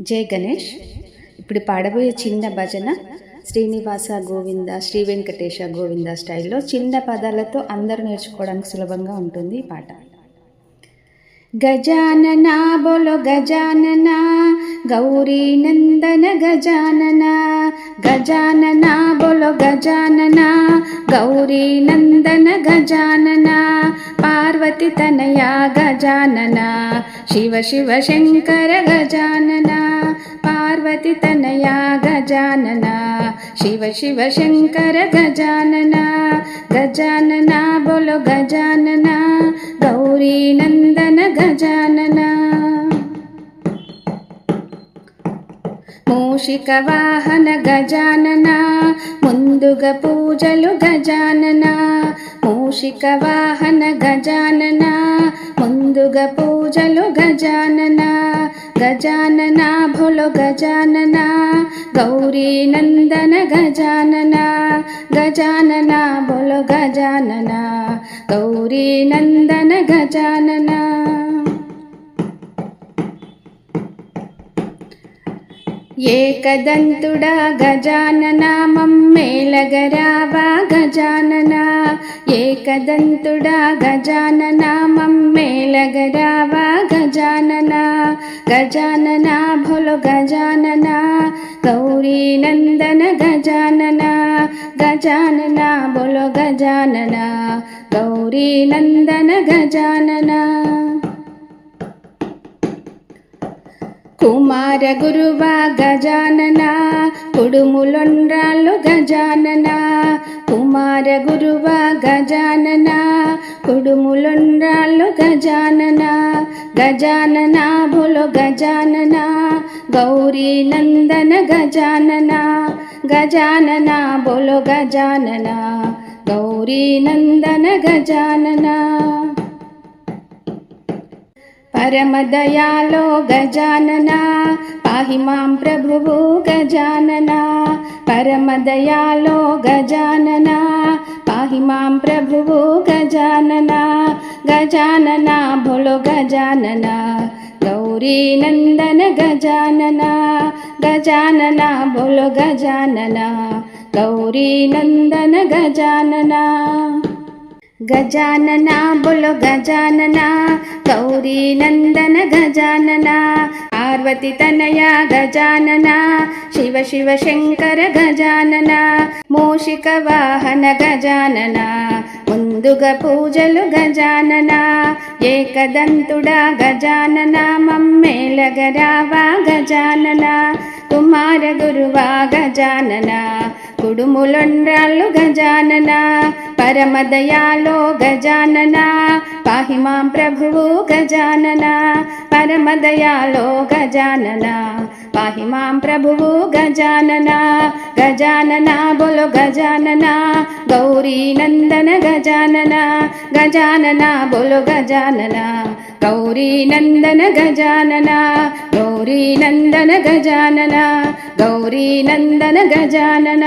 జై గణేష్. ఇప్పుడు పాడబోయే చిన్న భజన శ్రీనివాస గోవింద శ్రీ వెంకటేశ గోవింద స్టైల్లో చిన్న పదాలతో అందరూ నేర్చుకోవడానికి సులభంగా ఉంటుంది ఈ పాట. గజానన బోలో గజానన గౌరీ నందన గజానన గజానన బోలో గజానన గౌరీ నందన గజానన పార్వతి తనయ గజానన శివ శివ శంకర గజానన. పార్వతి తనయ గజానన. శివ శివ శంకర గజానన. గజానన బోలో గజానన. గౌరీ నందన గజానన. మూషిక వాహన గజానన ముందుగా పూజలు గజానన. మూషిక వాహన గజానన ముందుగా పూజలు గజానన. గజానన భులు గజానన గౌరీ నందన గజానన. గజానన భులు గజానన గౌరీ నందన గజానన. ఏకదంతుడా గజానన మమ్మేలగరావా గజానన? ఏకదంతుడా గజానన మమ్మేలగరావా గజానన? గజానన భోలో గజానన గౌరీ నందన గజానన? గజానన బోలో గజానన గౌరీ నందన గజానన? కుమార గురువా గజానన కుడుములొండ్రాలు గజానన. కుమార గురువా గజానన కుడుములొండ్రాలు గజానన. గజానన భోలో గజానన గౌరీ నందన గజానన. గజానన బోలో గజానన గౌరీ నందన గజాననా. परमदयालो गजानना पाहि मां प्रभुवो गजानना परमदयालो गजानना पाहि मां प्रभुवो गजानना गजानना भोलो गजानना गौरीनन्दन गजानना गजानना गजान भोलो गजानना गौरीनन्दन गजानना। గజానన బులో గజానన గౌరీ నందన గజానన పార్వతి తనయ గజానన శివ శివ శంకర గజానన మూషిక వాహన గజానన ముందుగా పూజలు గజానన ఏకదంతుడా గజానన మమ్మేలగరావా గజానన కుమార గురువా గజానన కుడుములొండ్రాళ్ళు గజానన పరమదయాలో గజానన పాహి మాం ప్రభువు గజానన పరమదయాలో గజానన పాహి మాం ప్రభువు గజానన గజానన బొలు గజానన గౌరీ నందన గజానన గజానన బొలు గజానన గౌరీ నందన గజానన గౌరీ నందన గజానన గౌరీ నందన గజానన.